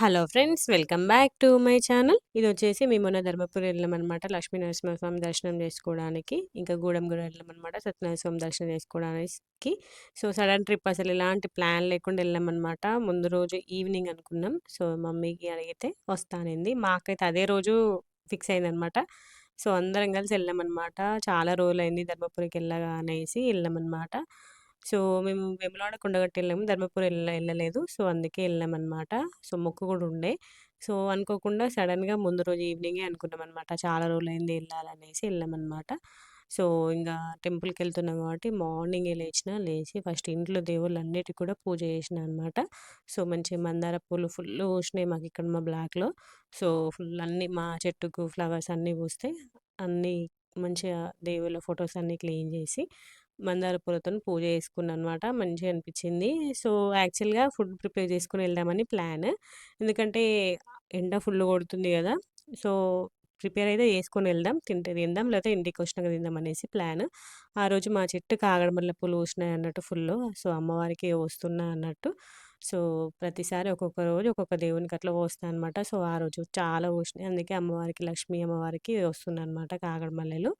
Hello friends welcome back to my channel. ఇది వచ్చేసి మేము మొన్న ధర్మపురి అనమాట లక్ష్మీ నరసింహస్వామి దర్శనం చేసుకోవడానికి ఇంకా గూడెం కూడా అనమాట సత్యనారాయణ దర్శనం చేసుకోవడానికి. సో సడన్ ట్రిప్ అసలు ఎలాంటి ప్లాన్ లేకుండా వెళ్ళామన్నమాట ముందు రోజు ఈవినింగ్ అనుకున్నాం. సో మమ్మీకి అడిగితే వస్తానింది. మాకైతే అదే రోజు ఫిక్స్ అయిందనమాట సో అందరం కలిసి వెళ్ళామన్నమాట చాలా రోజులైంది ధర్మపురికి వెళ్ళగా అనేసి వెళ్ళామన్నమాట సో మేము వేములవాడ కొండగట్టు వెళ్ళాము ధర్మపురి వెళ్ళ వెళ్ళలేదు సో అందుకే వెళ్ళామన్నమాట సో మొక్కు కూడా ఉండే. సో అనుకోకుండా సడన్గా ముందు రోజు ఈవినింగే అనుకున్నాం అనమాట చాలా రోజులైంది వెళ్ళాలనేసి వెళ్ళామన్నమాట సో ఇంకా టెంపుల్కి వెళ్తున్నాం కాబట్టి మార్నింగే లేచిన లేచి ఫస్ట్ ఇంట్లో దేవుళ్ళన్నిటికి కూడా పూజ చేసిన అనమాట సో మంచి మందార పూలు ఫుల్ పూసినాయి మాకు ఇక్కడ మా బ్లాక్లో. సో ఫుల్ అన్ని మా చెట్టుకు ఫ్లవర్స్ అన్నీ పూస్తే అన్నీ మంచిగా దేవుళ్ళ ఫొటోస్ అన్నీ క్లీన్ చేసి మందార పూలతో పూజ చేసుకున్నాను అనమాట మంచిగా అనిపించింది. సో యాక్చువల్గా ఫుడ్ ప్రిపేర్ చేసుకుని వెళ్దామని ప్లాన్. ఎందుకంటే ఎండ ఫుల్ కొడుతుంది కదా. సో ప్రిపేర్ అయితే చేసుకొని వెళ్దాం. తింటే తిందాం లేకపోతే ఇంటికి వచ్చినాక తిందాం అనేసి ప్లాన్. ఆ రోజు మా చెట్టు కాగడమల్ల పూలు వచ్చినాయి అన్నట్టు ఫుల్ సో అమ్మవారికి వస్తున్నా అన్నట్టు. సో ప్రతిసారి ఒక్కొక్క రోజు ఒక్కొక్క దేవునికి అట్లా పోస్తాను అనమాట సో ఆ రోజు చాలా పోసినాయి. అందుకే అమ్మవారికి లక్ష్మీ అమ్మవారికి వస్తున్నాయి అనమాట కాగడమల్లెలు.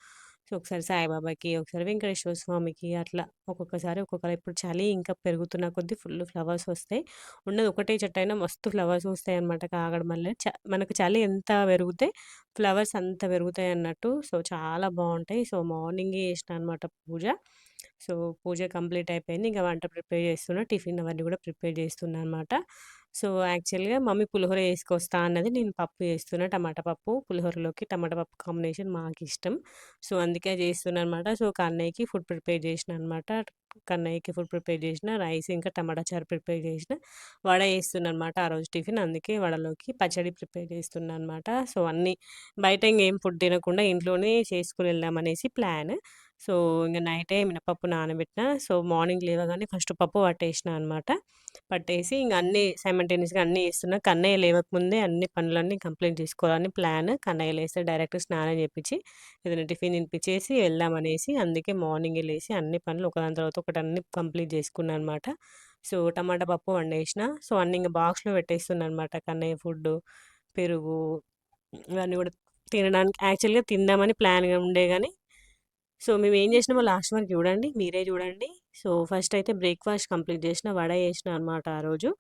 సో ఒకసారి సాయిబాబాకి ఒకసారి వెంకటేశ్వర స్వామికి అట్లా ఒక్కొక్కసారి ఒక్కొక్కరు ఇప్పుడు చలి ఇంకా పెరుగుతున్న కొద్దీ ఫుల్ ఫ్లవర్స్ వస్తాయి. ఉన్నది ఒకటే చెట్టు అయినా మస్తు ఫ్లవర్స్ వస్తాయి అనమాట కాగడ మళ్ళీ చ మనకు చలి ఎంత పెరిగితే ఫ్లవర్స్ అంత పెరుగుతాయి అన్నట్టు. సో చాలా బాగుంటాయి. సో మార్నింగ్ చేసిన అనమాట పూజ. సో పూజ కంప్లీట్ అయిపోయింది. ఇంకా వంట ప్రిపేర్ చేస్తున్నా. టిఫిన్ అవన్నీ కూడా ప్రిపేర్ చేస్తున్నా అనమాట సో యాక్చువల్గా మమ్మీ పులిహోర వేసుకొస్తా అన్నది నేను పప్పు చేస్తున్నా. టమాటా పప్పు పులిహోరలోకి టమాటా పప్పు కాంబినేషన్ మాకు ఇష్టం సో అందుకే చేస్తున్నా అనమాట సో కన్నయ్యకి ఫుడ్ ప్రిపేర్ చేసిన అనమాట కన్నయ్యకి ఫుడ్ ప్రిపేర్ చేసిన రైస్ ఇంకా టమాటా చారు ప్రిపేర్ చేసిన వడ వేస్తున్నా అనమాట ఆ రోజు టిఫిన్. అందుకే వడలోకి పచ్చడి ప్రిపేర్ చేస్తున్నా అనమాట సో అన్నీ బయట ఇంకేం ఫుడ్ తినకుండా ఇంట్లోనే చేసుకుని వెళ్దామనేసి ప్లాన్. సో ఇంక నైటే మినపప్పు నానబెట్టిన సో మార్నింగ్ లేవగానే ఫస్ట్ పప్పు పట్టేసిన అనమాట పట్టేసి ఇంక అన్నీ సైమంటేనియస్గా అన్నీ వేస్తున్నా కన్నయ్య లేవకముందే అన్ని పనులన్నీ కంప్లీట్ చేసుకోవాలని ప్లాన్. కన్నయ్య లేస్తే డైరెక్ట్ స్నానం చేపించి ఏదైనా టిఫిన్ తినిపించేసి వెళ్దామనేసి అందుకే మార్నింగ్ లేసి అన్ని పనులు ఒకదాని తర్వాత ఒకటి అన్ని కంప్లీట్ చేసుకున్నాను అనమాట సో టమాటా పప్పు వండేసిన సో అన్ని ఇంకా బాక్స్లో పెట్టేస్తున్నా అనమాట కన్నయ్య ఫుడ్ పెరుగు ఇవన్నీ కూడా తినడానికి యాక్చువల్గా తిందామని ప్లాన్గా ఉండే కానీ సో మేము ఏం చేసినామో లాస్ట్ వరకు చూడండి మీరే చూడండి. సో ఫస్ట్ అయితే బ్రేక్ఫాస్ట్ కంప్లీట్ చేసిన వడ చేసిన అనమాట ఆ రోజు.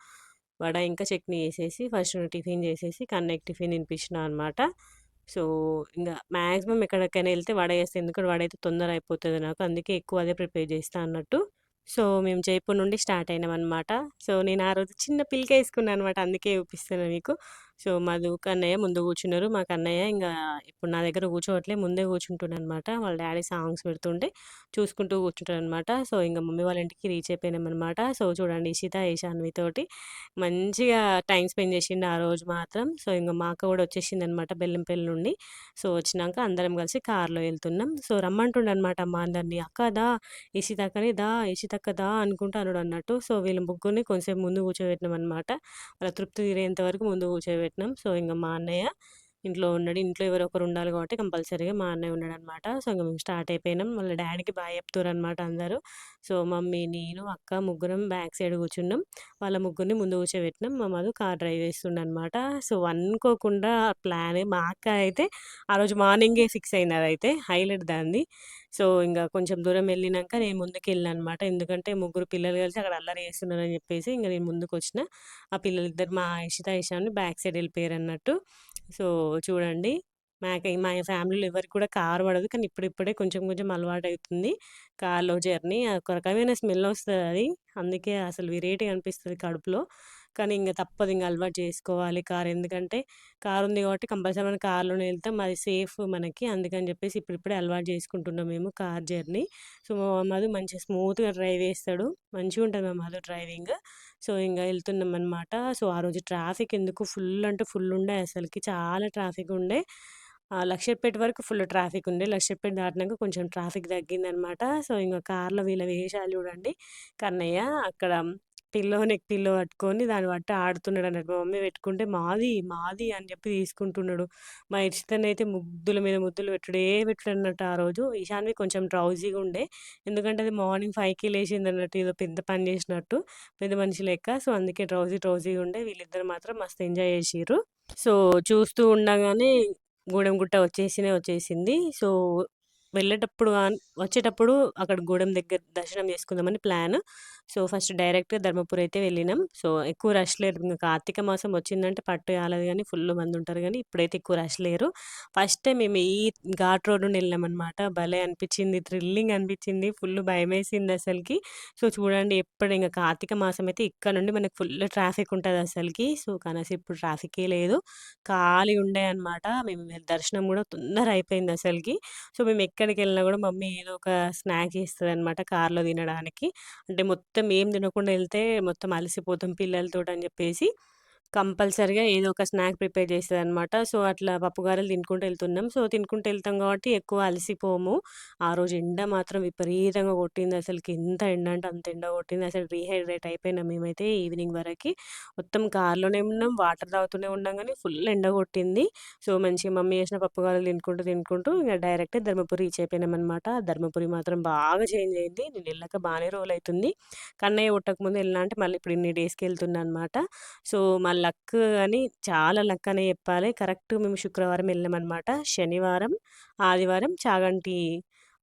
వడ ఇంకా చట్నీ వేసేసి ఫస్ట్ టిఫిన్ చేసేసి కన్నెక్ టిఫిన్ తినిపించిన అనమాట సో ఇంకా మ్యాక్సిమం ఎక్కడికైనా వెళ్తే వడ వేస్తే ఎందుకంటే వడ అయితే తొందర అయిపోతుంది నాకు అందుకే ఎక్కువ అదే ప్రిపేర్ చేస్తా అన్నట్టు. సో మేము జైపూర్ నుండి స్టార్ట్ అయినాం అనమాట సో నేను ఆ రోజు చిన్న పిల్క వేసుకున్నాను అనమాట అందుకే చూపిస్తున్నాను మీకు. సో మధు కన్నయ్య ముందు కూర్చున్నారు. మా కన్నయ్య ఇంకా ఇప్పుడు నా దగ్గర కూర్చోవట్లే ముందే కూర్చుంటున్నాను అనమాట వాళ్ళ డాడీ సాంగ్స్ పెడుతుంటే చూసుకుంటూ కూర్చుంటారు అనమాట సో ఇంకా మమ్మీ వాళ్ళ ఇంటికి రీచ్ అయిపోయినామనమాట. సో చూడండి ఇషిత ఈశాన్వితోటి మంచిగా టైం స్పెండ్ చేసిండు ఆ రోజు మాత్రం. సో ఇంకా మా అక్క కూడా వచ్చేసింది అనమాట బెల్లంపల్లి నుండి. సో వచ్చినాక అందరం కలిసి కార్లో వెళ్తున్నాం. సో రమ్మంటుండ అనమాట మా అందరినీ అక్క దా ఇషితక్కని దా ఇషితక్క దా అనుకుంటా అన్నాడు అన్నట్టు సో వీళ్ళ ముగ్గురిని కొంచెం ముందు కూర్చోబెట్టినాం అనమాట వాళ్ళ తృప్తి తీరేంత వరకు ముందు కూర్చోబెట్టి పెట్టినాం. సో ఇంకా మా అన్నయ్య ఇంట్లో ఉన్నాడు. ఇంట్లో ఎవరో ఒకరు ఉండాలి కాబట్టి కంపల్సరీగా మా అన్నయ్య ఉన్నాడు అనమాట సో ఇంకా మేము స్టార్ట్ అయిపోయినాం. మళ్ళీ డాడీకి బాగా చెప్తారు అనమాట అందరూ. సో మమ్మీ నేను అక్క ముగ్గురం బ్యాక్ సైడ్ కూర్చున్నాం. వాళ్ళ ముగ్గురిని ముందు కూర్చోబెట్టినాం. మా మధు కార్ డ్రైవ్ చేస్తుండే అనమాట సో అనుకోకుండా ప్లాన్ మా అక్క అయితే ఆ రోజు మార్నింగే ఫిక్స్ అయింది అదైతే హైలైట్ దాన్ని. సో ఇంకా కొంచెం దూరం వెళ్ళినాక నేను ముందుకు వెళ్ళాను అనమాట ఎందుకంటే ముగ్గురు పిల్లలు కలిసి అక్కడ అల్లరి చేస్తున్నారని చెప్పేసి ఇంకా నేను ముందుకు వచ్చిన. ఆ పిల్లలు ఇద్దరు మా ఇషిత ఇషాన్ని బ్యాక్ సైడ్ వెళ్ళిపోయారు అన్నట్టు సో చూడండి. మాకు మా ఫ్యామిలీలో ఎవరికి కూడా కారు పడదు. కానీ ఇప్పుడిప్పుడే కొంచెం కొంచెం అలవాటు అవుతుంది కార్లో జర్నీ ఒక రకమైన స్మెల్ వస్తుంది. అది అందుకే అసలు వెరైటీగా అనిపిస్తుంది కడుపులో. కానీ ఇంకా తప్పదు ఇంకా అలవాటు చేసుకోవాలి కార్. ఎందుకంటే కార్ ఉంది కాబట్టి కంపల్సరీ మనం కార్లోనే వెళ్తాం. అది సేఫ్ మనకి. అందుకని చెప్పేసి ఇప్పుడిప్పుడే అలవాటు చేసుకుంటున్నాం మేము కార్ జర్నీ. సో మా మధు మంచిగా స్మూత్గా డ్రైవ్ చేస్తాడు. మంచిగా ఉంటుంది మా మధు డ్రైవింగ్. సో ఇంకా వెళ్తున్నాం అనమాట సో ఆ రోజు ట్రాఫిక్ ఎందుకు ఫుల్ అంటే ఫుల్ ఉండే అసలుకి. చాలా ట్రాఫిక్ ఉండే. లక్షపేట వరకు ఫుల్ ట్రాఫిక్ ఉండే. లక్షపేట దాటినాక కొంచెం ట్రాఫిక్ తగ్గిందనమాట సో ఇంకా కార్లో వీళ్ళ వేషాలు చూడండి. కన్నయ్య అక్కడ పిల్లో నెక్ పిల్లో పట్టుకొని దాన్ని బట్టి ఆడుతున్నాడు అన్నట్టు మా మమ్మీ పెట్టుకుంటే మాది, మాది అని చెప్పి తీసుకుంటున్నాడు. మా ఇషితనైతే ముద్దుల మీద ముద్దులు పెట్టుడే అన్నట్టు ఆ రోజు. ఈశాన్వి కొంచెం డ్రౌజీగా ఉండే. ఎందుకంటే అది మార్నింగ్ ఫైవ్కి లేచింది అన్నట్టు ఏదో పెద్ద పని చేసినట్టు. పెద్ద మనిషి లెక్క. సో, అందుకే డ్రౌజీ డ్రౌజీగా ఉండే. వీళ్ళిద్దరు మాత్రం మస్తు ఎంజాయ్ చేసిర్రు. సో, చూస్తూ ఉండగానే గూడెం గుట్ట వచ్చేసినే వచ్చేసింది. సో, వెళ్ళేటప్పుడు వచ్చేటప్పుడు అక్కడ గూడెం దగ్గర దర్శనం చేసుకుందామని ప్లాన్. సో, ఫస్ట్ డైరెక్ట్‌గా ధర్మపురి అయితే వెళ్ళినాం. సో, ఎక్కువ రష్ లేరు. ఇంకా కార్తీక మాసం వచ్చిందంటే పట్టు కాలేదు కానీ ఫుల్ మందుంటారు కానీ ఇప్పుడైతే ఎక్కువ రష్ లేరు. ఫస్ట్ టైం మేము ఈ ఘాట్ రోడ్ నుండి వెళ్ళామనమాట. భలే అనిపించింది. థ్రిల్లింగ్ అనిపించింది. ఫుల్ భయమేసింది అసలుకి సో, చూడండి ఎప్పుడు ఇంకా కార్తీక మాసం అయితే ఇక్కడ నుండి మనకు ఫుల్ ట్రాఫిక్ ఉంటుంది అసలుకి సో, కానీ ఇప్పుడు ట్రాఫికే లేదు. ఖాళీ ఉండే అనమాట. మేము దర్శనం కూడా తొందర అయిపోయింది అసలుకి సో, మేము ఎక్కడికెళ్ళినా కూడా మమ్మీ ఏదో ఒక స్నాక్ అనమాట కార్‌లో తినడానికి. అంటే మొత్తం ఏం తినకుండా వెళ్తే మొత్తం అలసిపోతాం పిల్లలతో అని చెప్పేసి కంపల్సరీగా ఏదో ఒక స్నాక్ ప్రిపేర్ చేస్తదనమాట. సో, అట్లా పప్పుగారలు తినుకుంటూ వెళ్తున్నాం సో, తినుకుంటూ వెళ్తాం కాబట్టి ఎక్కువ అలసిపోము. ఆ రోజు ఎండ మాత్రం విపరీతంగా కొట్టింది అసలుకి ఎంత ఎండ అంటే అంత ఎండ కొట్టింది. అసలు రీహైడ్రేట్ అయిపోయినాం మేమైతే ఈవినింగ్ వరకు మొత్తం కార్‌లోనే ఉన్నాం. వాటర్ తాగుతూనే ఉన్నాం కానీ ఫుల్ ఎండ కొట్టింది. సో, మంచిగా మమ్మీ చేసిన పప్పుగారలు తినుకుంటూ, తినుకుంటూ ఇంకా డైరెక్ట్ ధర్మపురి రీచ్ అయిపోయినామనమాట. ధర్మపురి మాత్రం బాగా చేంజ్ అయింది. నేను వెళ్ళక బాగానే రోల్ అవుతుంది కన్నయ్య కొట్టకముందు వెళ్ళినా అంటే మళ్ళీ ఇప్పుడు ఇన్ని డేస్‌కి వెళ్తున్నా అనమాట. సో, మళ్ళీ లక్ అని చాలా లక్ అనే చెప్పాలి. కరెక్ట్ మేము శుక్రవారం వెళ్ళామన్నమాట శనివారం, ఆదివారం చాగంటి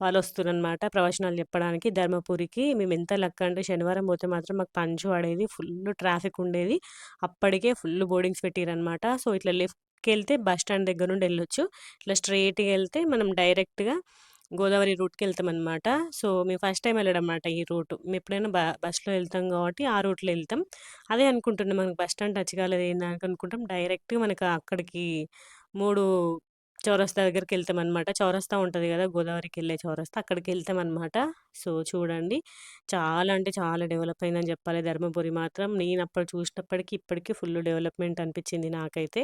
వాళ్ళు వస్తున్నారనమాట ప్రవచనాలు చెప్పడానికి ధర్మపురికి. మేము ఎంత లక్ అంటే శనివారం పోతే మాత్రం మాకు పంచ్ పడేది. ఫుల్ ట్రాఫిక్ ఉండేది. అప్పటికే ఫుల్ బోర్డింగ్స్ పెట్టిరనమాట సో, ఇట్లా లెఫ్ట్‌కెళ్తే బస్ స్టాండ్ దగ్గర నుండి వెళ్ళొచ్చు ఇట్లా స్ట్రెయిట్‌గా వెళ్తే మనం డైరెక్ట్‌గా గోదావరి రూట్కి రూట్‌కెళ్తామనమాట. సో, మేము ఫస్ట్ టైం వెళ్ళడం మాట ఈ రూట్. మేము ఎప్పుడైనా బ బస్సులో వెళ్తాం కాబట్టి ఆ రూట్‌లో వెళ్తాం అదే అనుకుంటున్నాం మనకు బస్ స్టాండ్ టచ్ కాలేదు ఏందని అనుకుంటాం. డైరెక్ట్‌గా మనకు అక్కడికి మూడు చౌరస్తా దగ్గరికెళ్తామనమాట. చౌరస్తా ఉంటుంది కదా! గోదావరికెళ్ళే చౌరస్తా అక్కడికెళ్తామనమాట. సో, చూడండి చాలా అంటే చాలా డెవలప్ అయిందని చెప్పాలి ధర్మపురి మాత్రం. నేను అప్పుడు చూసినప్పటికి ఇప్పటికి ఫుల్ డెవలప్‌మెంట్ అనిపించింది నాకైతే.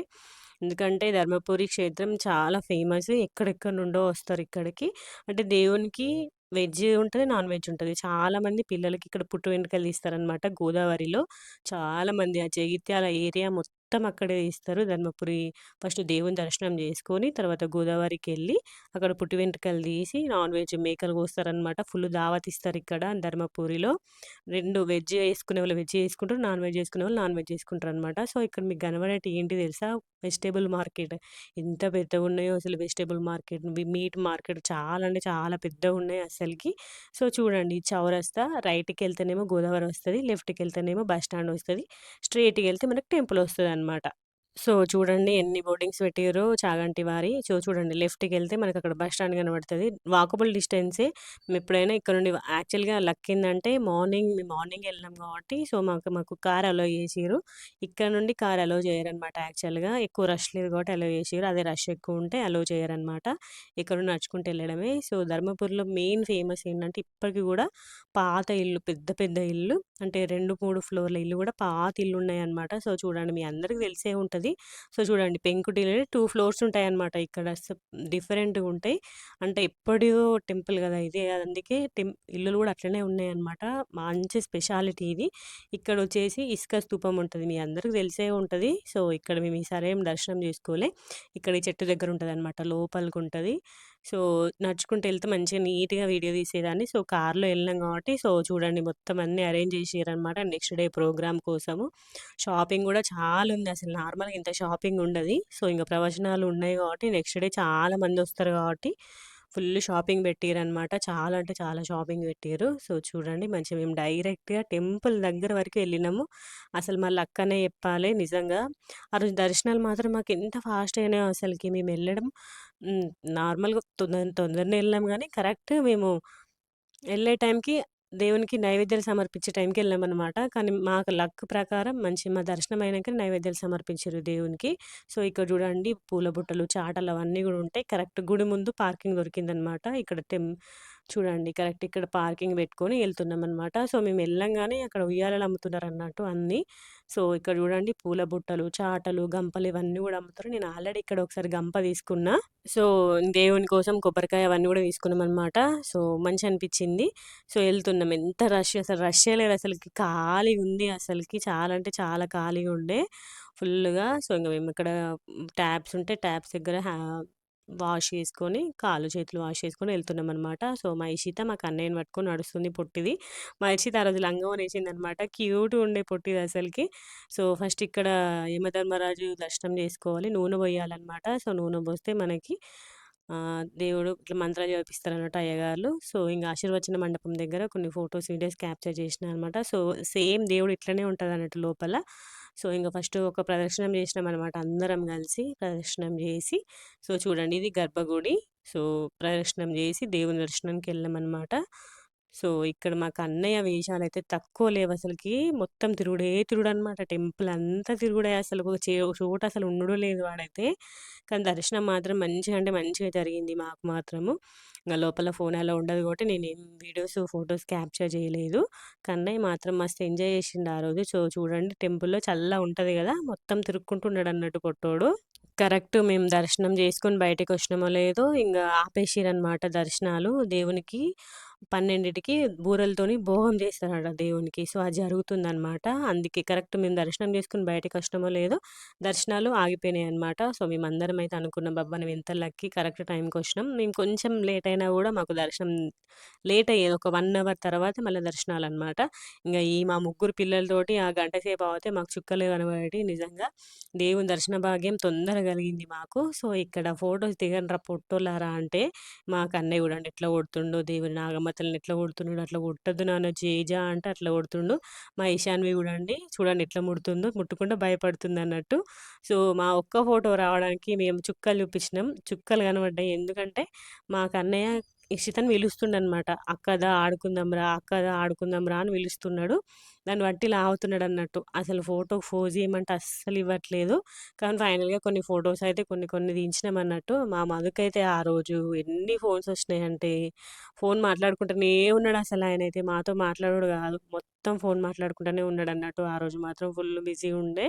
ఎందుకంటే ధర్మపురి క్షేత్రం చాలా ఫేమస్. ఎక్కడెక్కడి నుండో వస్తారు ఇక్కడికి. అంటే దేవునికి వెజ్ ఉంటుంది నాన్ వెజ్ ఉంటుంది చాలామంది పిల్లలకి ఇక్కడ పుట్టు వెంట్రుకలు తీస్తారనమాట గోదావరిలో. చాలామంది ఆ జగిత్యాల ఏరియా మొత్తం మొత్తం అక్కడే తీస్తారు. ధర్మపురి ఫస్ట్ దేవుని దర్శనం చేసుకొని తర్వాత గోదావరికి వెళ్ళి అక్కడ పుట్టి వెంట్రుకలు తీసి నాన్ వెజ్ మేకలు కోస్తారనమాట. ఫుల్ దావత్ ఇస్తారు ఇక్కడ ధర్మపురిలో. రెండు వెజ్ వేసుకునే వాళ్ళు వెజ్ వేసుకుంటారు నాన్ వెజ్ వేసుకునే వాళ్ళు నాన్ వెజ్ చేసుకుంటారనమాట. సో, ఇక్కడ మీకు కనబడేటియి ఏంటి తెలుసా? Vegetable market. ఎంత పెద్దగున్నాయో అసలు వెజిటేబుల్ మార్కెట్, మీట్ మార్కెట్ చాలా అంటే చాలా పెద్దగా ఉన్నాయి అసలుకి సో, చూడండి చౌరస్తా రైట్కి వెళ్తేనేమో గోదావరి వస్తుంది లెఫ్ట్కి వెళ్తేనేమో బస్ స్టాండ్ వస్తుంది స్ట్రైట్కి వెళ్తే మనకు టెంపుల్ వస్తుంది వస్తదనమాట. సో, చూడండి ఎన్ని బోర్డింగ్స్ పెట్టారో చాగంటి వారి. సో, చూడండి లెఫ్ట్కి వెళ్తే మనకు అక్కడ బస్ స్టాండ్ కనబడుతుంది వాకబుల్ డిస్టెన్సే. మేమెప్పుడైనా ఇక్కడ నుండి యాక్చువల్‌గా లక్ ఏంటంటే మార్నింగ్ మేము మార్నింగ్ వెళ్ళినాం కాబట్టి సో, మాకు మాకు కార్ అలో చేసిరు ఇక్కడ నుండి కార్ అలో చేయరనమాట యాక్చువల్‌గా. ఎక్కువ రష్ లేదు కాబట్టి అలో చేసిరు అదే రష్ ఎక్కువ ఉంటే అలో చేయరనమాట. ఇక్కడ నుండి నడుచుకుంటూ వెళ్ళడమే సో, ధర్మపూర్లో మెయిన్ ఫేమస్ ఏంటంటే ఇప్పటికి కూడా పాత ఇల్లు పెద్ద పెద్ద ఇల్లు అంటే 2, 3 ఫ్లోర్ల ఇల్లు కూడా పాత ఇల్లు ఉన్నాయన్నమాట సో, చూడండి మీ అందరికీ తెలిసే ఉంటుంది సో, చూడండి పెంకుటిల్లులే 2 ఫ్లోర్స్ ఉంటాయి అనమాట ఇక్కడ. డిఫరెంట్‌గా ఉంటాయి. అంటే ఎప్పటిదో టెంపుల్ కదా! ఇది. అందుకే టెం ఇల్లులు కూడా అట్లనే ఉన్నాయన్నమాట. మంచి స్పెషాలిటీ ఇది. ఇక్కడ వచ్చేసి ఇసుక స్తూపం ఉంటుంది మీ అందరికి తెలిసే ఉంటుంది సో, ఇక్కడ మేము ఈసారి ఏం దర్శనం చేసుకోలే. ఇక్కడ ఈ చెట్టు దగ్గర ఉంటుంది అనమాట లోపలికి ఉంటుంది సో, నడుచుకుంటూ వెళ్తే మంచిగా నీట్‌గా వీడియో తీసేదాన్ని. సో, కార్‌లో వెళ్ళినాం కాబట్టి సో, చూడండి మొత్తం అన్నీ అరేంజ్ చేసిర్రనమాట నెక్స్ట్ డే ప్రోగ్రామ్ కోసము. షాపింగ్ కూడా చాలా ఉంది. అసలు నార్మల్‌గా ఇంత షాపింగ్ ఉండదు సో, ఇంకా ప్రవచనాలు ఉన్నాయి కాబట్టి నెక్స్ట్ డే చాలా మంది వస్తారు కాబట్టి ఫుల్ షాపింగ్ పెట్టిర్రనమాట. చాలా అంటే చాలా షాపింగ్ పెట్టిర్రు. సో, చూడండి మంచిగా మేము డైరెక్ట్‌గా టెంపుల్ దగ్గర వరకు వెళ్ళినాము అసలు మా అక్కనే చెప్పాలి నిజంగా. ఆ రోజు దర్శనాలు మాత్రం మాకు ఎంత ఫాస్ట్ అయినాయో అసలుకి మేము వెళ్ళడం నార్మల్‌గా తొందర తొందరనే వెళ్ళాం కానీ కరెక్ట్ మేము వెళ్ళే టైంకి దేవునికి నైవేద్యాలు సమర్పించే టైంకి వెళ్ళామన్నమాట కానీ మాకు లక్ ప్రకారం మంచి మా దర్శనం అయినాక నైవేద్యాలు సమర్పించారు దేవునికి. సో, ఇక్కడ చూడండి పూల బుట్టలు, చాటలు అవన్నీ కూడా ఉంటాయి. కరెక్ట్ గుడి ముందు పార్కింగ్ దొరికిందనమాట. ఇక్కడ టెం చూడండి కరెక్ట్ ఇక్కడ పార్కింగ్ పెట్టుకొని వెళ్తున్నాం అనమాట సో, మేము వెళ్ళంగానే అక్కడ ఉయ్యాలలు అమ్ముతున్నారన్నట్టు అన్నీ. సో, ఇక్కడ చూడండి పూల బుట్టలు, చాటలు, గంపలు ఇవన్నీ కూడా అమ్ముతారు. నేను ఆల్రెడీ ఇక్కడ ఒకసారి గంప తీసుకున్నా. సో, దేవుని కోసం కొబ్బరికాయ అవన్నీ కూడా తీసుకున్నాం అనమాట సో, మంచి అనిపించింది. సో, వెళ్తున్నాం. ఎంత రష్ అసలు రష్ లేదు ఖాళీ ఉంది అసలుకి చాలా అంటే చాలా ఖాళీగా ఉండే ఫుల్గా సో, ఇంకా మేము ఇక్కడ ట్యాప్స్ ఉంటే ట్యాప్స్ దగ్గర హ్యా వాష్ చేసుకొని, కాళ్ళు, చేతులు వాష్ చేసుకొని వెళ్తున్నాం అనమాట సో, మా ఇషిత మా కన్నయ్యని పట్టుకొని నడుస్తుంది పొట్టిది. మా ఇషిత ఆ రోజు లంగావోని అనమాట క్యూట్ ఉండే పొట్టిది అసలుకి సో, ఫస్ట్ ఇక్కడ యమధర్మరాజు దర్శనం చేసుకోవాలి. నూనె పోయాలనమాట. సో, నూనె పోస్తే మనకి దేవుడు ఇట్లా మంత్రాలు చదివిపిస్తారన్నట్టు అయ్యగారు సో, ఇంకా ఆశీర్వచన మండపం దగ్గర కొన్ని ఫొటోస్ వీడియోస్ క్యాప్చర్ చేసిన అనమాట. సో, సేమ్ దేవుడు ఇట్లనే ఉంటుంది అన్నట్టు లోపల. సో, ఇంకా ఫస్ట్ ఒక ప్రదక్షిణం చేసినామనమాట అందరం కలిసి. ప్రదక్షిణం చేసి సో, చూడండి ఇది గర్భగుడి. సో, ప్రదక్షిణం చేసి దేవుని దర్శనానికి వెళ్ళామనమాట. సో, ఇక్కడ మాకు అన్నయ్య వేషాలైతే తక్కువ లేవు అసలుకి మొత్తం తిరుగుడే తిరుగుడనమాట. టెంపుల్ అంతా తిరుగుడే అసలు. ఒక చే చోట అసలు ఉండడం లేదు వాడైతే. కానీ దర్శనం మాత్రం మంచిగా అంటే మంచిగా జరిగింది మాకు మాత్రము. ఇంకా లోపల ఫోన్ అలా ఉండదు కాబట్టి నేను ఏం వీడియోస్, ఫోటోస్ క్యాప్చర్ చేయలేదు. కన్నయ్య మాత్రం మస్తు ఎంజాయ్ చేసిండు ఆ రోజు. సో, చూడండి టెంపుల్‌లో చల్లగా ఉంటుంది కదా మొత్తం తిరుక్కుంటూ ఉన్నాడన్నట్టు పొట్టోడు. కరెక్ట్ మేము దర్శనం చేసుకొని బయటకొచ్చినామో లేదో ఇంగ ఆపేసిరనమాట దర్శనాలు. దేవునికి 12కి బూరలతోని భోగం చేస్తారట దేవునికి. సో, అది జరుగుతుందనమాట. అందుకే కరెక్ట్ మేము దర్శనం చేసుకొని బయటకొచ్చినామో లేదో దర్శనాలు ఆగిపోయినాయి అనమాట సో, మేమందరం అయితే అనుకున్నాం బాబా మేము ఎంత లక్కీ కరెక్ట్ టైంకి వచ్చినాం మేము కొంచెం లేట్ అయినా కూడా మాకు దర్శనం లేట్ అయ్యేది. ఒక వన్ అవర్ తర్వాత మళ్ళీ దర్శనాలు అనమాట ఇంకా ఈ మా ముగ్గురు పిల్లలతోటి ఆ గంట సేపు అవుతే మాకు చుక్కలు కనబడి నిజంగా. దేవుని దర్శన భాగ్యం తొందరగా కలిగింది మాకు. సో, ఇక్కడ ఫోటోస్ దిగండ్రా పొట్టోలారా అంటే మా కన్నయ్య చూడండి ఎట్లా కొడుతుండో దేవుని అతను ఎట్లా కొడుతున్నాడు అట్లా కొట్టొద్దు నాన్న జేజా అంటే అట్లా కొడుతుండు. మా ఇషాన్వి చూడండి చూడండి ఎట్లా ముడుతుందో ముట్టుకుంటా భయపడుతుంది అన్నట్టు సో, మా ఒక్క ఫోటో రావడానికి మేము చుక్కలు చూపించినాం. చుక్కలు కనబడ్డాయి. ఎందుకంటే మాకు అన్నయ్య ఇషితను పిలుస్తుండనమాట. అక్కదా ఆడుకుందాం రా, అక్కదా ఆడుకుందాం రా అని పిలుస్తున్నాడు. దాన్ని బట్టి లాగుతున్నాడన్నట్టు. అసలు ఫోటోకి ఫోజ్ చేయమంటే అస్సలు ఇవ్వట్లేదు. కానీ ఫైనల్‌గా కొన్ని ఫోటోస్ అయితే కొన్ని కొన్ని దించినామన్నట్టు. మా మధుకైతే ఆ రోజు ఎన్ని ఫోన్స్ వచ్చినాయంటే ఫోన్ మాట్లాడుకుంటూనే ఉన్నాడు అసలు ఆయన అయితే మాతో మాట్లాడు కాదు. మొత్తం ఫోన్ మాట్లాడుకుంటూనే ఉన్నాడు అన్నట్టు ఆ రోజు మాత్రం ఫుల్ బిజీగా ఉండే.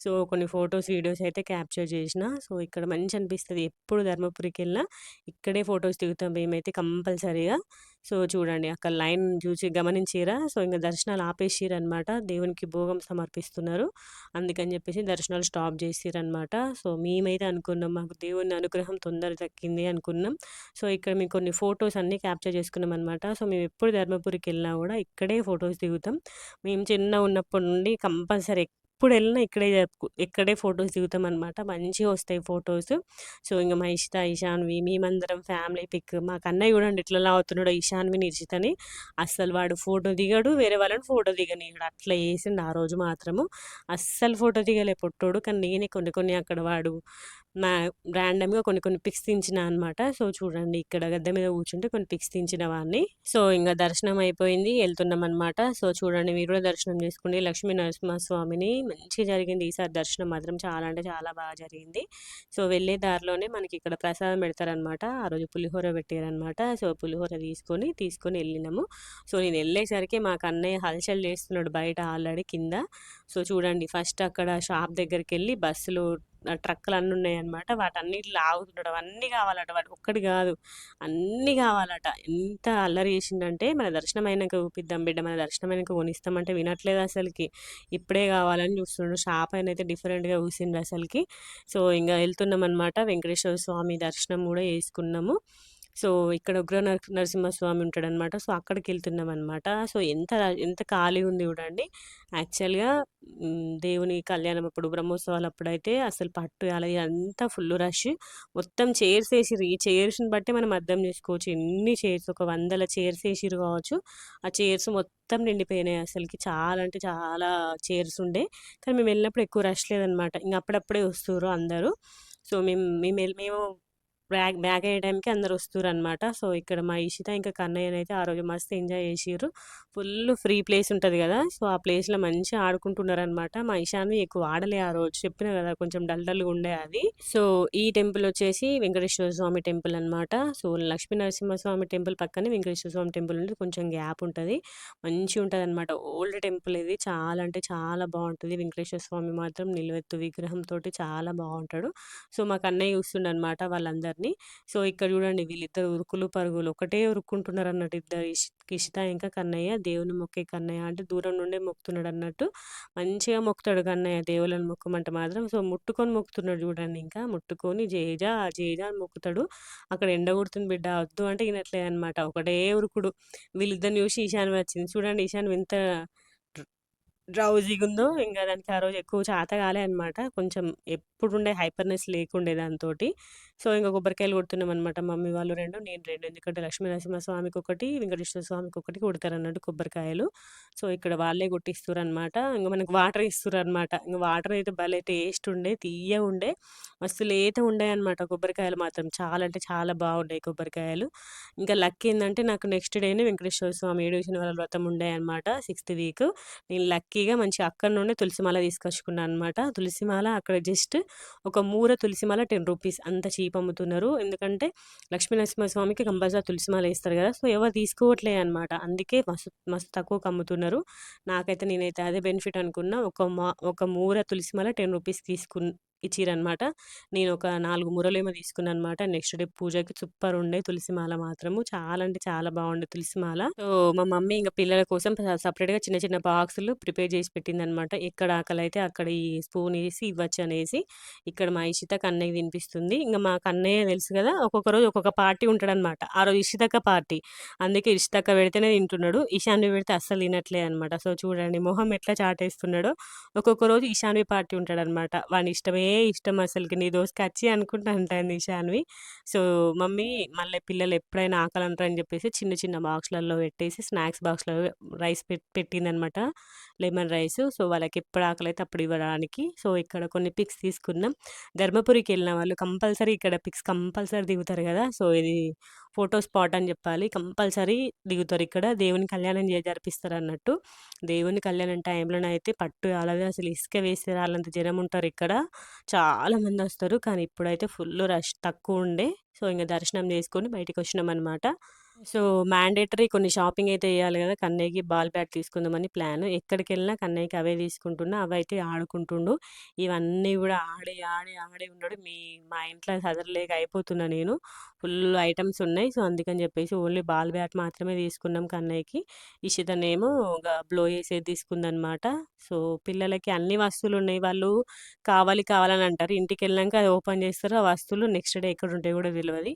సో, కొన్ని ఫొటోస్ వీడియోస్ అయితే క్యాప్చర్ చేసినా. సో, ఇక్కడ మంచి అనిపిస్తుంది ఎప్పుడు ధర్మపురికి వెళ్ళినా ఇక్కడే ఫొటోస్ దిగుతాం మేమైతే కంపల్సరీగా. సో, చూడండి అక్కడ లైన్ చూసి గమనించిర్రా? సో, ఇంకా దర్శనాలు ఆపేసిరనమాట. దేవునికి భోగం సమర్పిస్తున్నారు. అందుకని చెప్పేసి దర్శనాలు స్టాప్ చేసిరనమాట. సో, మేమైతే అనుకున్నాం మాకు దేవుని అనుగ్రహం తొందర దక్కింది అనుకున్నాం. సో, ఇక్కడ మేము కొన్ని ఫొటోస్ అన్నీ క్యాప్చర్ చేసుకున్నాం అనమాట సో, మేము ఎప్పుడు ధర్మపురికి వెళ్ళినా కూడా ఇక్కడే ఫొటోస్ దిగుతాం. మేము చిన్నగున్నప్పటి నుండి కంపల్సరీ ఎప్పుడెళ్ళినా ఇక్కడే ఇక్కడే ఇక్కడే ఫోటోస్ దిగుతామనమాట. మంచిగా వస్తాయి ఫొటోస్ సో, ఇంకా మా ఇషిత, ఇషాన్వి మేమందరం ఫ్యామిలీ పిక్ మా కన్నయ్య చూడండి ఎట్లా లాగుతున్నాడో ఇషాన్వి నిర్చితని అస్సలు వాడు ఫోటో దిగడు. వేరే వాళ్ళని ఫోటో దిగనీయడు. అట్లా చేసిండు ఆ రోజు మాత్రము. అస్సలు ఫోటో దిగలే పొట్టోడు. కానీ నేనే కొన్ని కొన్ని అక్కడ వాడు నా ర్యాండమ్‌గా కొన్ని కొన్ని పిక్స్ తీంచిన అనమాట. సో, చూడండి ఇక్కడ గద్దె మీద కూర్చుంటే కొన్ని పిక్స్ తీంచిన వాడిని. సో, ఇంకా దర్శనం అయిపోయింది. వెళ్తున్నాం అనమాట సో, చూడండి మీరు కూడా దర్శనం చేసుకుని లక్ష్మీ నరసింహస్వామిని మంచిగా జరిగింది. ఈసారి దర్శనం మాత్రం చాలా అంటే చాలా బాగా జరిగింది. సో, వెళ్ళే దారిలోనే మనకి ఇక్కడ ప్రసాదం పెడతారనమాట. ఆ రోజు పులిహోర పెట్టారనమాట సో, పులిహోర తీసుకొని, తీసుకొని వెళ్ళినాము సో, నేను వెళ్ళేసరికి మాకు అన్నయ్య హల్చల్ చేస్తున్నాడు బయట ఆల్రెడీ కింద. సో, చూడండి ఫస్ట్ అక్కడ షాప్ దగ్గరికి వెళ్ళి బస్సులో ఆహ్, ట్రక్కులన్నీ ఉన్నాయన్నమాట. వాటన్నిటి లాగుతుండడం అన్నీ కావాలట వాటి ఒక్కటి కాదు. అన్నీ కావాలట. ఎంత అల్లరి చేసిండంటే మన దర్శనం అయినాక చూపిద్దాం బిడ్డ, మన దర్శనం అయినాక కొనిస్తామంటే వినట్లేదు అసలుకి ఇప్పుడే కావాలని చూస్తున్నాడు షాప్ ఆయనైతే డిఫరెంట్‌గా చూసిండు అసలుకి సో, ఇంకా వెళ్తున్నాం అనమాట వెంకటేశ్వర స్వామి దర్శనం కూడా చేసుకున్నాము. సో, ఇక్కడ ఉగ్ర నరసింహస్వామి ఉంటాడనమాట. సో, అక్కడికి వెళ్తున్నాం అనమాట సో, ఎంత ఎంత ఖాళీ ఉంది చూడండి. యాక్చువల్‌గా దేవుని కళ్యాణం అప్పుడు బ్రహ్మోత్సవాలప్పుడైతే అసలు పట్టు అలా అంతా ఫుల్ రష్. మొత్తం చైర్స్ వేసిరు ఈ చైర్స్‌ని బట్టే మనం అర్థం చేసుకోవచ్చు. ఎన్ని చైర్స్ ఒక వందల చైర్స్ వేసిరు కావచ్చు. ఆ చైర్స్ మొత్తం నిండిపోయినాయి అసలుకి చాలా అంటే చాలా చైర్స్ ఉండే. కానీ మేము వెళ్ళినప్పుడు ఎక్కువ రష్ లేదనమాట. ఇంకా అప్పుడప్పుడే వస్తుర్రు అందరూ. సో, మేము మేము మేము బ్యాగ్ బ్యాగ్ వేయడానికి అందరు వస్తురనమాట సో ఇక్కడ మా ఇషిత ఇంకా కన్నయ్యనైతే ఆ రోజు మస్తు ఎంజాయ్ చేసిర్రు. ఫుల్ ఫ్రీ ప్లేస్ ఉంటుంది కదా సో ఆ ప్లేస్లో మంచిగా ఆడుకుంటున్నారనమాట మా ఇషాన్వి ఎక్కువ ఆడలే ఆ రోజు చెప్పిన కదా కొంచెం డల్ డల్గా ఉండే అది. సో ఈ టెంపుల్ వచ్చేసి వెంకటేశ్వర స్వామి టెంపుల్ అనమాట సో లక్ష్మీ నరసింహస్వామి టెంపుల్ పక్కనే వెంకటేశ్వర స్వామి టెంపుల్ ఉంటుంది కొంచెం గ్యాప్ ఉంటుంది. మంచిగా ఉంటుంది అనమాట ఓల్డ్ టెంపుల్ ఇది చాలా అంటే చాలా బాగుంటుంది. వెంకటేశ్వర స్వామి మాత్రం నిలువెత్తు విగ్రహంతో చాలా బాగుంటాడు. సో మాకు అన్నయ్య చూస్తుండనమాట అనమాట ఇద్దరిని సో ఇక్కడ చూడండి వీళ్ళిద్దరు ఉరుకులు పరుగులు ఒకటే ఉరుక్కుంటున్నారు అన్నట్టు ఇద్దరు కిషిత ఇంకా కన్నయ్య. దేవుని మొక్కే కన్నయ్య అంటే దూరం నుండే మొక్కుతున్నాడు అన్నట్టు మంచిగా మొక్కుతాడు కన్నయ్య దేవులను మొక్కమంటే మాత్రం. సో ముట్టుకొని మొక్కుతున్నాడు చూడండి ఇంకా. ముట్టుకొని జేజా జేజా అని మొక్కుతాడు. అక్కడ ఎండ కొడుతుంది బిడ్డ. వద్దు అంటే వినట్లేదు అనమాట ఒకటే ఉరుకుడు. వీళ్ళిద్దరిని చూసి ఈశాన్ వచ్చింది. చూడండి ఈశాన్ వింత డ్రౌజీగా ఉందో ఇంకా దానికి ఆ రోజు ఎక్కువ చేత కాలే అనమాట కొంచెం ఎప్పుడుండే హైపర్నెస్ లేకుండే దాంతో సో ఇంకా కొబ్బరికాయలు కొడుతున్నాం అనమాట మమ్మీ వాళ్ళు రెండు నేను రెండు. ఎందుకంటే లక్ష్మీనరసింహ స్వామికి ఒకటి వెంకటేశ్వర స్వామికి ఒకటి కొడతారన్నట్టు కొబ్బరికాయలు. సో ఇక్కడ వాళ్ళే కొట్టిస్తారు అనమాట ఇంకా మనకు వాటర్ ఇస్తారు అనమాట ఇంకా వాటర్ అయితే భలే టేస్ట్ ఉండే తీయ ఉండే. మస్తు లేత ఉండే అనమాట కొబ్బరికాయలు మాత్రం. చాలా అంటే చాలా బాగుండే కొబ్బరికాయలు. ఇంకా లక్ ఏంటంటే నాకు నెక్స్ట్ డేనే వెంకటేశ్వర స్వామి ఏడు వాళ్ళ వ్రతం ఉండే అనమాట సిక్స్త్ వీక్. నేను లక్కీగా మంచి అక్కడ నుండే తులసిమాల తీసుకొచ్చుకున్నాను అనమాట తులసిమాల అక్కడ జస్ట్ ఒక మూర తులసిమాల టెన్ రూపీస్ అంత చీప్ అమ్ముతున్నారు. ఎందుకంటే లక్ష్మీ నరసింహస్వామికి కంపల్సరీ తులసిమాల వేస్తారు కదా. సో ఎవరు తీసుకోవట్లే అనమాట అందుకే మస్తు మస్తు తక్కువకి అమ్ముతున్నారు. నాకైతే నేనైతే అదే బెనిఫిట్ అనుకున్నా. ఒక మా ఒక మూర తులసిమాల టెన్ రూపీస్ తీసుకు ఇచ్చిరనమాట నేను ఒక నాలుగు మురలేమో తీసుకున్నాను అనమాట నెక్స్ట్ డే పూజకి సూపర్ ఉండే తులసిమాల మాత్రము. చాలా అంటే చాలా బాగుండే తులసిమాల. సో మా మమ్మీ ఇంకా పిల్లల కోసం సపరేట్గా చిన్న చిన్న బాక్సులు ప్రిపేర్ చేసి పెట్టింది అనమాట ఎక్కడ ఆకలి అయితే అక్కడ ఈ స్పూన్ వేసి ఇవ్వచ్చు అనేసి ఇక్కడ మా ఇషిత కన్నయ్య తినిపిస్తుంది. ఇంకా మా కన్నయ్య తెలుసు కదా ఒక్కొక్క రోజు ఒక్కొక్క పార్టీ ఉంటాడనమాట ఆ రోజు ఇషితక్క పార్టీ. అందుకే ఇషితక్క పెడితేనే తింటున్నాడు. ఈశాన్వి పెడితే అస్సలు తినట్లే అనమాట సో చూడండి మొహం ఎట్లా చాటేస్తున్నాడో. ఒక్కొక్క రోజు ఈశాన్వి పార్టీ ఉంటాడనమాట వాని ఇష్టమే ఇష్టం అసలుకి. నీ దోస్కి వచ్చి అనుకుంటా అంటాను నిషాన్వి సో మమ్మీ మళ్ళీ పిల్లలు ఎప్పుడైనా ఆకలి అంటారని చెప్పేసి చిన్న చిన్న బాక్స్లలో పెట్టేసి స్నాక్స్ బాక్స్లో రైస్ పెట్టిందనమాట. Lemon rice. సో వాళ్ళకి ఎప్పుడు ఆకలి అయితే అప్పుడు ఇవ్వడానికి. సో ఇక్కడ కొన్ని పిక్స్ తీసుకున్నాం. ధర్మపురికి వెళ్ళిన వాళ్ళు కంపల్సరీ ఇక్కడ పిక్స్ కంపల్సరీ దిగుతారు కదా. సో ఇది ఫోటో స్పాట్ అని చెప్పాలి. కంపల్సరీ దిగుతారు ఇక్కడ. దేవుని కళ్యాణం జరిపిస్తారు అన్నట్టు దేవుని కళ్యాణం టైంలోనైతే పట్టు అలాగే అసలు ఇసుక వేసే వాళ్ళంత జనం ఉంటారు ఇక్కడ. చాలామంది వస్తారు. కానీ ఇప్పుడైతే ఫుల్ రష్ తక్కువ ఉండే. సో ఇంకా దర్శనం చేసుకొని బయటికి వచ్చినాం అనమాట సో మ్యాండేటరీ కొన్ని షాపింగ్ అయితే చేయాలి కదా! కన్నయ్యకి బాల్ బ్యాట్ తీసుకుందామని ప్లాన్. ఎక్కడికి వెళ్ళినా కన్నయ్యకి అవే తీసుకుంటున్నా అవైతే ఆడుకుంటుండు. ఇవన్నీ కూడా ఆడి ఆడి ఆడి ఉన్నాడు. మీ మా ఇంట్లో సదరలేక అయిపోతున్నా నేను. ఫుల్ ఐటమ్స్ ఉన్నాయి. సో అందుకని చెప్పేసి ఓన్లీ బాల్ బ్యాట్ మాత్రమే తీసుకున్నాం కన్నయ్యకి. ఇషితనేమో బ్లో చేసేది తీసుకుందనమాట సో పిల్లలకి అన్ని వస్తువులు ఉన్నాయి వాళ్ళు కావాలి కావాలని అంటారు. ఇంటికి వెళ్ళాక అది ఓపెన్ చేస్తారు. ఆ వస్తువులు నెక్స్ట్ డే ఎక్కడ ఉంటాయి కూడా తెలియదు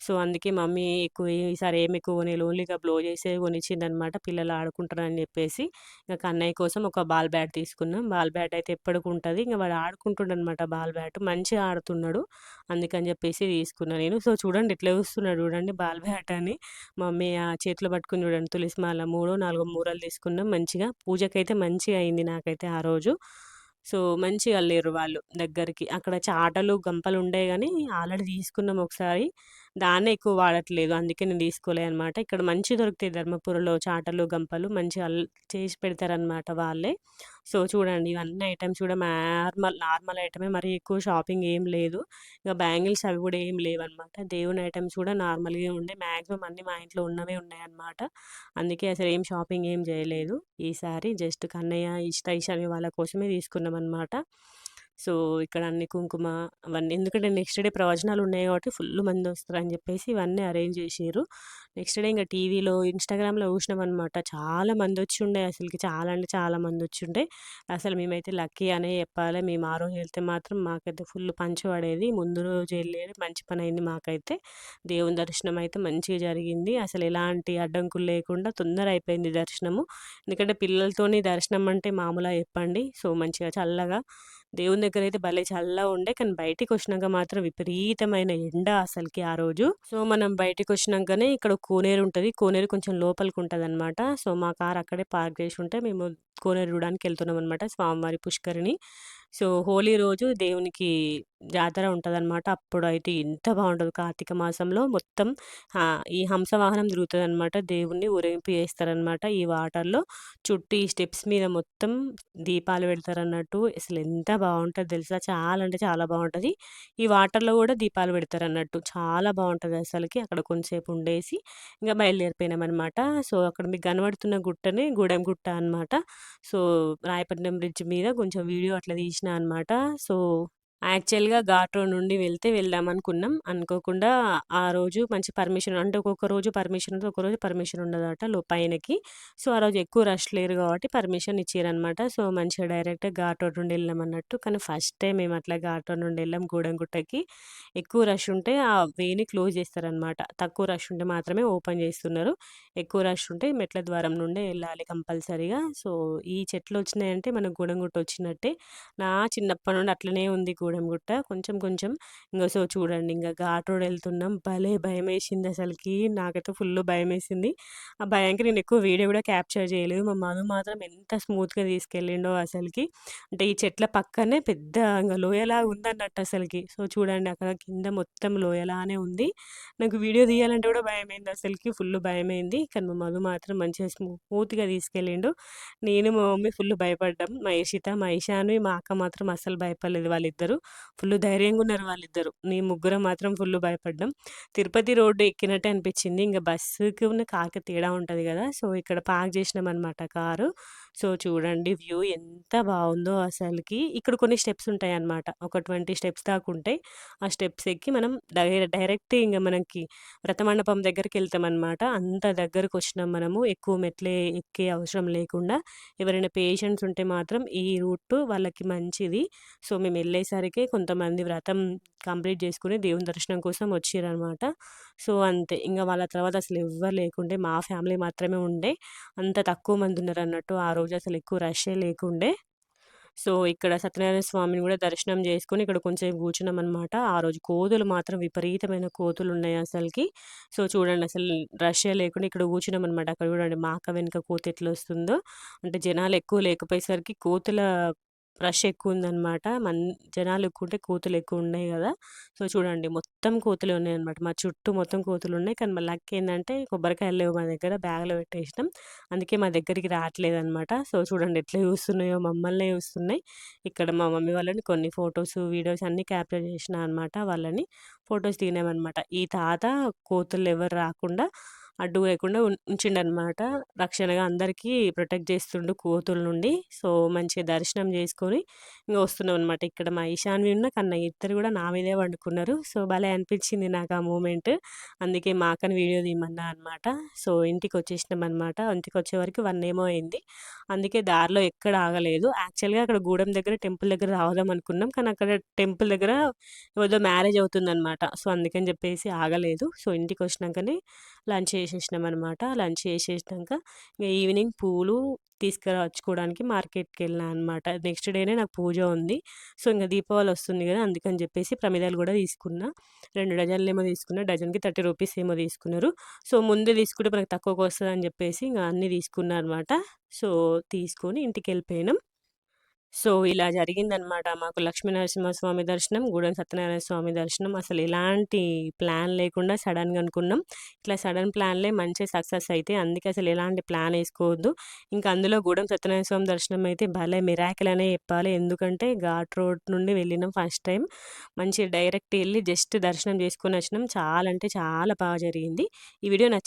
సో అందుకే మమ్మీ ఎక్కువ ఈసారి ఏమి ఎక్కువ కొనేది ఓన్లీగా బ్లో చేసే కొనిచ్చిందనమాట. పిల్లలు ఆడుకుంటారని చెప్పేసి. ఇంకా అన్నయ్య కోసం ఒక బాల్ బ్యాట్ తీసుకున్నాం. బాల్ బ్యాట్ అయితే ఎప్పటికి ఉంటుంది ఇంకా వాడు ఆడుకుంటుండనమాట బాల్ బ్యాట్. మంచిగా ఆడుతున్నాడు. అందుకని చెప్పేసి తీసుకున్నాను నేను. సో చూడండి ఎట్లా చూస్తున్నాడు చూడండి బాల్ బ్యాట్ అని. మమ్మీ ఆ చేతిలో పట్టుకుని చూడండి తులసి మాల మూడో నాలుగో మూరలు తీసుకున్నాం మంచిగా. పూజకైతే మంచిగా అయింది నాకైతే ఆ రోజు. సో మంచిగా వెళ్ళారు వాళ్ళు దగ్గరికి. అక్కడ చాటలు గంపలు ఉండే కానీ ఆల్రెడీ తీసుకున్నాం ఒకసారి. దాన్నే ఎక్కువ వాడట్లేదు. అందుకే నేను తీసుకోలే అనమాట ఇక్కడ మంచి దొరుకుతాయి ధర్మపురంలో చాటలు గంపలు మంచిగా చేసి పెడతారనమాట వాళ్ళే. సో చూడండి ఇవన్నీ ఐటమ్స్ కూడా నార్మల్ నార్మల్ ఐటమే. మరి ఎక్కువ షాపింగ్ ఏం లేదు. ఇక బ్యాంగిల్స్ అవి కూడా ఏం లేవన్నమాట. దేవుని ఐటమ్స్ కూడా నార్మల్గా ఉండే. మ్యాక్సిమం అన్నీ మా ఇంట్లో ఉన్నవే ఉన్నాయన్నమాట. అందుకే అసలు ఏం షాపింగ్ ఏం చేయలేదు. ఈసారి జస్ట్ కన్నయ్య ఇష్ట ఇషామి వాళ్ళ కోసమే తీసుకున్నాం అనమాట సో ఇక్కడ అన్ని కుంకుమ అవన్నీ ఎందుకంటే నెక్స్ట్ డే ప్రవచనాలు ఉన్నాయి కాబట్టి ఫుల్ మంది వస్తారని చెప్పేసి ఇవన్నీ అరేంజ్ చేసారు నెక్స్ట్ డే ఇంకా టీవీలో ఇన్స్టాగ్రామ్లో చూసినాం అనమాట చాలా మంది వచ్చి ఉండే అసలుకి. చాలా అంటే చాలా మంది వచ్చి ఉండే. అసలు మేమైతే లక్కీ అనే చెప్పాలి. మేము ఆ రోజు వెళ్తే మాత్రం మాకైతే ఫుల్ పంచి పడేది. ముందు రోజు వెళ్ళేది మంచి పని అయింది మాకైతే. దేవుని దర్శనం అయితే మంచిగా జరిగింది. అసలు ఎలాంటి అడ్డంకులు లేకుండా తొందర అయిపోయింది దర్శనము. ఎందుకంటే పిల్లలతోని దర్శనం అంటే మామూలుగా చెప్పండి. సో మంచిగా చల్లగా దేవుని దగ్గర అయితే భలే చల్లగా ఉండే కానీ బయటికి వచ్చినాక మాత్రం విపరీతమైన ఎండ అసలుకి ఆ రోజు. సో మనం బయటికి వచ్చినాకనే ఇక్కడ కోనేరు ఉంటుంది. కోనేరు కొంచెం లోపలికి ఉంటుంది అనమాట సో మా కార్ అక్కడే పార్క్ చేసి ఉంటే మేము కోనేరు చూడడానికి వెళ్తున్నాం అనమాట స్వామివారి పుష్కరిని సో హోలీ రోజు దేవునికి జాతర ఉంటదనమాట. అప్పుడైతే ఎంత బాగుంటుంది కార్తీక మాసంలో మొత్తం ఈ హంసవాహనం తిరుగుతుంది అనమాట దేవుణ్ణి ఊరేగింపు చేస్తారనమాట. ఈ వాటర్‌లో చుట్టూ ఈ స్టెప్స్ మీద మొత్తం దీపాలు పెడతారన్నట్టు. అసలు ఎంత బాగుంటుంది తెలుసా! చాలా అంటే చాలా బాగుంటుంది ఈ వాటర్‌లో కూడా దీపాలు పెడతారన్నట్టు. చాలా బాగుంటుంది అసలుకి అక్కడ కొంచెంసేపు ఉండేసి ఇంకా బయలుదేరిపోయినామన్నమాట సో, అక్కడ మీకు కనబడుతున్న గుట్టనే గూడెం గుట్ట అనమాట. సో, రాయపట్నం బ్రిడ్జ్ మీద కొంచెం వీడియో అట్లా తీసిన అనమాట. సో, యాక్చువల్‌గా ఘాట్ నుండి వెళ్తే వెళ్దామనుకున్నాం. అనుకోకుండా ఆ రోజు మంచి పర్మిషన్ అంటే ఒక్కొక్క రోజు పర్మిషన్ ఉంటది. ఒక్కరోజు పర్మిషన్ ఉండదట లో పైనకి. సో, ఆ రోజు ఎక్కువ రష్ లేరు కాబట్టి పర్మిషన్ ఇచ్చిరనమాట. సో, మంచిగా డైరెక్ట్ ఘాట్ రోడ్ నుండి వెళ్ళామన్నట్టు. కానీ ఫస్ట్ టైం మేము అట్లా ఘాట్ నుండి వెళ్ళాం గూడెంగుట్టకి. ఎక్కువ రష్ ఉంటే ఆ వేని క్లోజ్ చేస్తారనమాట. తక్కువ రష్ ఉంటే మాత్రమే ఓపెన్ చేస్తున్నారు. ఎక్కువ రష్ ఉంటే మెట్ల ద్వారం నుండే వెళ్ళాలి కంపల్సరీగా. సో, ఈ చెట్లు వచ్చినాయంటే మనకు గూడెంగుట్ట వచ్చినట్టే. నా చిన్నప్పటి నుండి అట్లనే ఉంది గూడెంగుట్ట. కొంచెం కొంచెం ఇంకా సో, చూడండి ఇంకా ఘాట్ రోడ్ వెళ్తున్నాం. భలే భయం వేసింది అసలుకి నాకైతే ఫుల్లు భయమేసింది. ఆ భయానికి నేను ఎక్కువ వీడియో కూడా క్యాప్చర్ చేయలేదు. మా మధు మాత్రం ఎంత స్మూత్‌గా తీసుకెళ్ళిండో అసలుకి అంటే ఈ చెట్ల పక్కనే పెద్ద ఇంకా లోయలాగా ఉందన్నట్టు అసలుకి సో, చూడండి అక్కడ కింద మొత్తం లోయలానే ఉంది. నాకు వీడియో తీయాలంటే కూడా భయమైంది అసలుకి ఫుల్ భయమైంది. కానీ మా మధు మాత్రం మంచిగా స్మూత్‌గా తీసుకెళ్ళిండు. నేను, మా మమ్మీ ఫుల్ భయపడ్డాం. మా ఇషిత, మా ఇషాన్వి, మా అక్క మాత్రం అసలు భయపడలేదు వాళ్ళిద్దరూ. ఫుల్ ధైర్యంగా ఉన్నారు వాళ్ళిద్దరు మేము ముగ్గురం మాత్రం ఫుల్ భయపడ్డాం. తిరుపతి రోడ్డు ఎక్కినట్టే అనిపించింది. ఇంకా బస్సుకి ఉన్న కార్‌కి తేడా ఉంటుంది కదా! సో, ఇక్కడ పార్క్ చేసినామనమాట కారు. సో, చూడండి వ్యూ ఎంత బాగుందో అసలుకి ఇక్కడ కొన్ని స్టెప్స్ ఉంటాయన్నమాట. ఒక 20 స్టెప్స్ దాకా ఉంటాయి. ఆ స్టెప్స్ ఎక్కి మనం డై డైరెక్ట్ ఇంకా మనకి వ్రతమండపం అనమాట అంత దగ్గరకొచ్చినాం మనము. ఎక్కువ మెట్లే ఎక్కే అవసరం లేకుండా. ఎవరైనా పేషెంట్స్ ఉంటే మాత్రం ఈ రూట్ వాళ్ళకి మంచిది. సో, మేము వెళ్ళేసరికి కొంతమంది వ్రతం కంప్లీట్ చేసుకుని దేవుని దర్శనం కోసం వచ్చారనమాట సో, అంతే. ఇంకా వాళ్ళ తర్వాత అసలు ఎవ్వరు లేకుండే. మా ఫ్యామిలీ మాత్రమే ఉండే. అంత తక్కువ మంది ఉన్నారన్నట్టు. ఆ రోజు అసలు ఎక్కువ రష్షే లేకుండే. సో, ఇక్కడ సత్యనారాయణ స్వామిని కూడా దర్శనం చేసుకుని ఇక్కడ కొంచెం కూర్చున్నాం అనమాట ఆ రోజు కోతులు మాత్రం విపరీతమైన కోతులు ఉన్నాయి అసలుకి సో, చూడండి అసలు రష్యా లేకుండా ఇక్కడ కూర్చున్నాం అనమాట అక్కడ చూడండి మా అక్క వెనుక కోత ఎట్లా వస్తుందో అంటే జనాలు ఎక్కువ లేకపోయేసరికి కోతుల రష్ ఎక్కువుందనమాట. మన్ జనాలు ఎక్కువ ఉంటే కోతులు ఎక్కువ ఉన్నాయి కదా సో, చూడండి మొత్తం కోతులు ఉన్నాయి అనమాట మా చుట్టూ మొత్తం కోతులు ఉన్నాయి కానీ మా లక్ ఏంటంటే కొబ్బరికాయలు లేవు మా దగ్గర. బ్యాగ్‌లో పెట్టేసినాం. అందుకే మా దగ్గరికి రావట్లేదనమాట. సో, చూడండి ఎట్లా చూస్తున్నాయో మమ్మల్నే చూస్తున్నాయి. ఇక్కడ మా మమ్మీ వాళ్ళని కొన్ని ఫొటోస్ వీడియోస్ అన్నీ క్యాప్చర్ చేసిన అనమాట వాళ్ళని. ఫొటోస్ తినేమన్నమాట ఈ తాత కోతులు ఎవరు రాకుండా అడ్డు లేకుండా ఉంచిండనమాట. రక్షణగా అందరికీ ప్రొటెక్ట్ చేస్తుండు కోతుల నుండి. సో, మంచిగా దర్శనం చేసుకొని ఇంకా వస్తున్నాం అనమాట ఇక్కడ మా ఈశాన్వి ఉన్న కన్నయ్య ఇద్దరు కూడా నా మీదే పండుకున్నారు. సో, భలే అనిపించింది నాకు ఆ మూమెంట్. అందుకే మా అక్కని వీడియో తీయమన్నా అనమాట. సో, ఇంటికొచ్చేసినామనమాట. ఇంటికొచ్చే వరకు వన్ ఏమో అయింది. అందుకే దారిలో ఎక్కడ ఆగలేదు. యాక్చువల్‌గా అక్కడ గూడెం దగ్గర టెంపుల్ దగ్గర రావదాం అనుకున్నాం. కానీ అక్కడ టెంపుల్ దగ్గర ఏదో మ్యారేజ్ అవుతుందనమాట. సో, అందుకని చెప్పేసి ఆగలేదు. సో, ఇంటికి వచ్చినాకనే లంచ్ చేసేసినామనమాట. లంచ్ చేసేసినాక ఇంకా ఈవినింగ్ పూలు తీసుకురాచుకోవడానికి మార్కెట్కి వెళ్ళినా అనమాట. నెక్స్ట్ డేనే నాకు పూజ ఉంది. సో, ఇంకా దీపావళి వస్తుంది కదా అందుకని చెప్పేసి ప్రమిదాలు కూడా తీసుకున్నా. 2 డజన్లేమో తీసుకున్నా. డజన్‌కి 30 రూపీస్ ఏమో తీసుకున్నారు. సో, ముందే తీసుకుంటే మనకు అని చెప్పేసి ఇంకా అన్నీ తీసుకున్నా అనమాట. సో, తీసుకొని ఇంటికెళ్ళిపోయినాం. సో, ఇలా జరిగిందనమాట. మాకు లక్ష్మీ నరసింహస్వామి దర్శనం, గూడెం సత్యనారాయణ స్వామి దర్శనం. అసలు ఎలాంటి ప్లాన్ లేకుండా సడన్గా అనుకున్నాం. ఇట్లా సడన్ ప్లాన్‌లే మంచి సక్సెస్ అయితే అందుకే అసలు ఎలాంటి ప్లాన్ వేసుకోవద్దు ఇంకా అందులో గూడెం సత్యనారాయణ స్వామి దర్శనం అయితే భలే మిరాకిల్ అనే చెప్పాలి. ఎందుకంటే ఘాట్ రోడ్ నుండి వెళ్ళినాం ఫస్ట్ టైం. మంచిగా డైరెక్ట్ వెళ్ళి జస్ట్ దర్శనం చేసుకుని వచ్చినాం చాలా అంటే చాలా బాగా జరిగింది. ఈ వీడియో నచ్చింది